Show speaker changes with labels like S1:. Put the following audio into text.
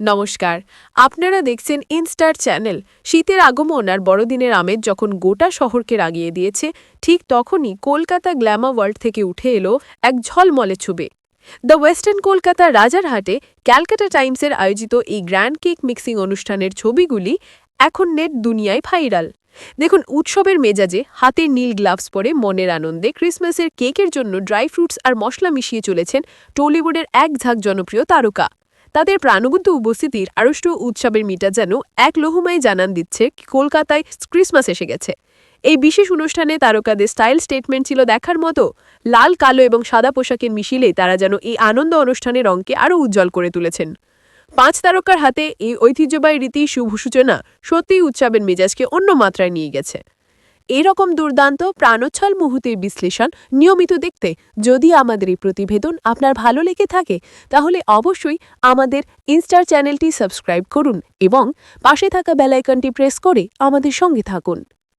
S1: নমস্কার। আপনারা দেখছেন ইনস্টার চ্যানেল শীতের আগমন আর বড়দিনের আমেজ যখন গোটা শহরকে রাগিয়ে দিয়েছে, ঠিক তখনই কলকাতা গ্ল্যামা ওয়ার্ল্ড থেকে উঠে এলো এক ঝলমলে ছবি। দ্য ওয়েস্টার্ন কলকাতার রাজারহাটে ক্যালকাটা টাইমসের আয়োজিত এই গ্র্যান্ড কেক মিক্সিং অনুষ্ঠানের ছবিগুলি এখন নেট দুনিয়ায় ভাইরাল। দেখুন, উৎসবের মেজাজে হাতে নীল গ্লাভস পরে মনের আনন্দে ক্রিসমাসের কেকের জন্য ড্রাই ফ্রুটস আর মশলা মিশিয়ে চলেছেন টলিউডের এক ঝাঁক জনপ্রিয় তারকা। তাদের প্রাণবন্ত উপস্থিতির আড়ষ্ট উৎসবের মিটা যেন এক লহুমায় জানান দিচ্ছে কলকাতায় ক্রিসমাস এসে গেছে। এই বিশেষ অনুষ্ঠানে তারকাদের স্টাইল স্টেটমেন্ট ছিল দেখার মতো। লাল, কালো এবং সাদা পোশাকের মিশিলে তারা যেন এই আনন্দ অনুষ্ঠানের রঙকে আরও উজ্জ্বল করে তুলেছেন। পাঁচ তারকার হাতে এই ঐতিহ্যবাহী রীতি, শুভ সূচনা সত্যিই উৎসবের মেজাজকে অন্য মাত্রায় নিয়ে গেছে। এরকম দুর্দান্ত প্রাণোচ্ছল মুহূর্তের বিশ্লেষণ নিয়মিত দেখতে যদি আমাদের এই প্রতিবেদন আপনার ভালো লেগে থাকে, তাহলে অবশ্যই আমাদের ইনস্টার চ্যানেলটি সাবস্ক্রাইব করুন এবং পাশে থাকা বেলাইকনটি প্রেস করে আমাদের সঙ্গে থাকুন।